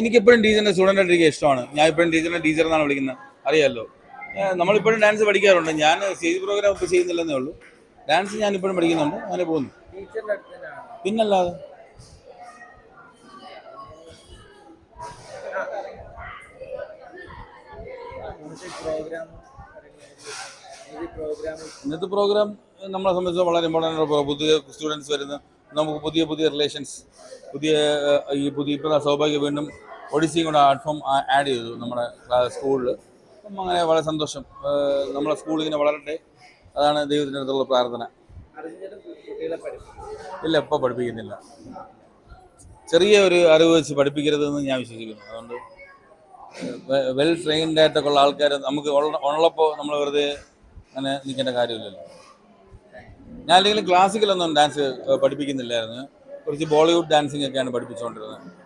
എനിക്കെപ്പോഴും ടീച്ചറിന്റെ സ്റ്റുഡന്റ് ആയിട്ടിരിക്കുക ഇഷ്ടമാണ്. ഞാൻ ഇപ്പോഴും ടീച്ചറിനെ ടീച്ചർ എന്നാണ് വിളിക്കുന്നത്. അറിയാമല്ലോ നമ്മളിപ്പോഴും ഡാൻസ് പഠിക്കാറുണ്ട്. ഞാൻ സ്റ്റേജ് പ്രോഗ്രാം ഇപ്പോൾ ചെയ്യുന്നില്ലെന്നേ ഉള്ളൂ. ഡാൻസ് ഞാൻ ഇപ്പോഴും പഠിക്കുന്നുണ്ട്. അങ്ങനെ പോകുന്നു. ടീച്ചറിന്റെ പിന്നല്ലാതെ? ഇന്നത്തെ പ്രോഗ്രാം നമ്മളെ സംബന്ധിച്ച് വളരെ ഇമ്പോർട്ടന്റ് പുതിയ സ്റ്റുഡൻസ് വരുന്ന നമുക്ക് പുതിയ പുതിയ റിലേഷൻസ് പുതിയ ഈ പുതിയ ഇപ്പോൾ സൗഭാഗ്യം വീണ്ടും ഒഡീസിയും കൂടെ ആർട്ട്ഫോം ആഡ് ചെയ്തു നമ്മുടെ സ്കൂളിൽ അപ്പം അങ്ങനെ വളരെ സന്തോഷം. നമ്മളെ സ്കൂൾ ഇങ്ങനെ വളരട്ടെ. അതാണ് ദൈവത്തിന്റെ അടുത്തുള്ള പ്രാർത്ഥന. ഇല്ല ഇപ്പോൾ പഠിപ്പിക്കുന്നില്ല. ചെറിയ ഒരു അറിവ് വെച്ച് പഠിപ്പിക്കരുതെന്ന് ഞാൻ വിശ്വസിക്കുന്നു. അതുകൊണ്ട് വെൽ ട്രെയിൻഡ് ആയിട്ടൊക്കെ ഉള്ള ആൾക്കാർ നമുക്ക് ഉള്ള- ഉള്ളപ്പോൾ നമ്മൾ വെറുതെ അങ്ങനെ നിൽക്കേണ്ട കാര്യമില്ലല്ലോ. ഞാൻ അല്ലെങ്കിൽ ക്ലാസിക്കലൊന്നും ഡാൻസ് പഠിപ്പിക്കുന്നില്ലായിരുന്നു. കുറച്ച് ബോളിവുഡ് ഡാൻസിങ് ഒക്കെയാണ് പഠിപ്പിച്ചുകൊണ്ടിരുന്നത്.